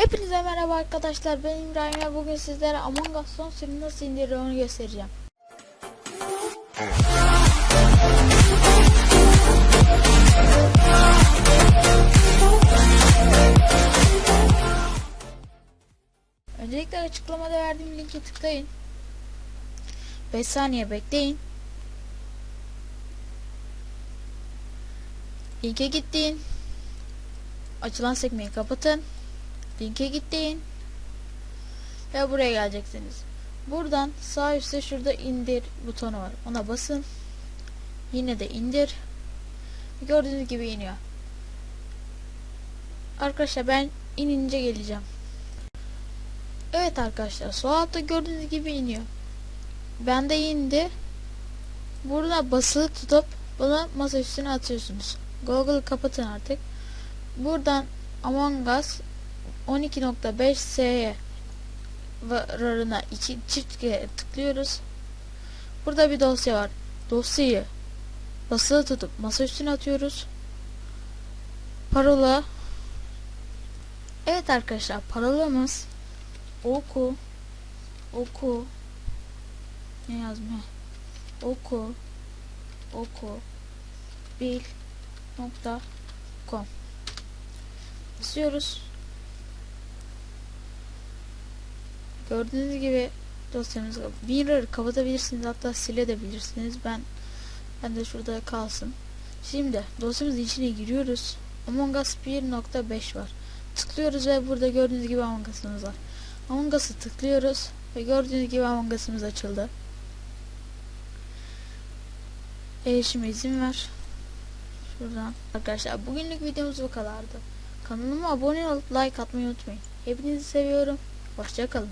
Hepinize merhaba arkadaşlar ben İbrahim ve bugün sizlere Among Us son sürümü nasıl indirilir onu göstereceğim. Öncelikle açıklamada verdiğim linki tıklayın. 5 saniye bekleyin. Linke gittin. Açılan sekmeyi kapatın. Linke gittin. Ve buraya geleceksiniz. Buradan sağ üstte şurada indir butonu var. Ona basın. Yine de indir. Gördüğünüz gibi iniyor. Arkadaşlar ben inince geleceğim. Evet arkadaşlar sol altta gördüğünüz gibi iniyor. Ben de indi. Burada basılı tutup bunu masa üstüne atıyorsunuz. Google'ı kapatın artık. Buradan Among Us 12.5s'ye vararına iki çift kere tıklıyoruz. Burada bir dosya var. Dosyayı basılı tutup masa üstüne atıyoruz. Parola Evet arkadaşlar parolamız oku oku ne yazmıyor oku oku bil nokta com basıyoruz gördüğünüz gibi dosyamız mirror kapatabilirsiniz hatta silebilirsiniz. Ben ben de şurada kalsın. Şimdi dosyamızın içine giriyoruz. Among Us 1.5 var. Tıklıyoruz ve burada gördüğünüz gibi Among Us'ımız var. Among Us'ı tıklıyoruz ve gördüğünüz gibi Among Us'ımız açıldı. Erişime izin ver. Şuradan. Arkadaşlar bugünlük videomuz bu kadardı. Kanalıma abone olup like atmayı unutmayın. Hepinizi seviyorum. Hoşçakalın